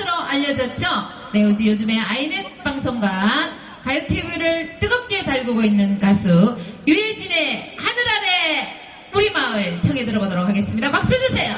팬으로 알려졌죠? 네, 요즘에 아이넷 방송과 가요 TV를 뜨겁게 달구고 있는 가수 유예진의 하늘 아래 우리 마을 청해 들어보도록 하겠습니다. 박수 주세요.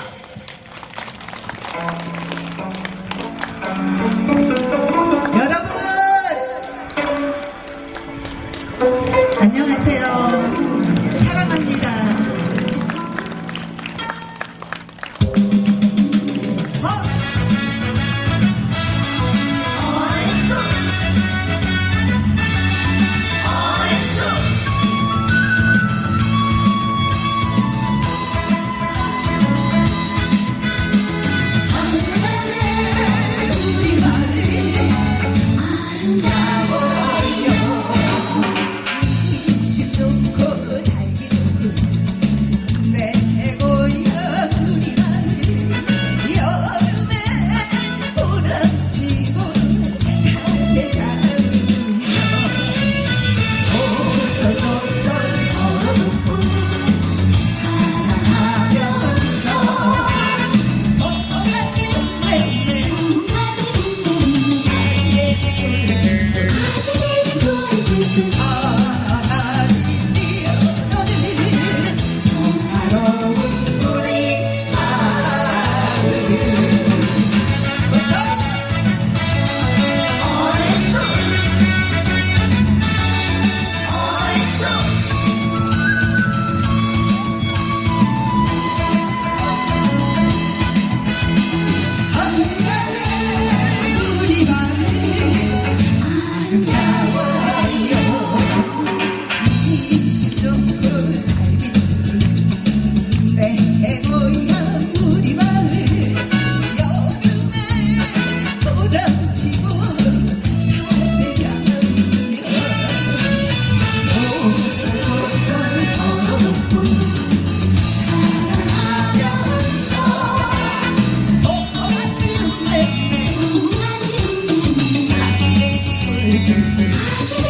I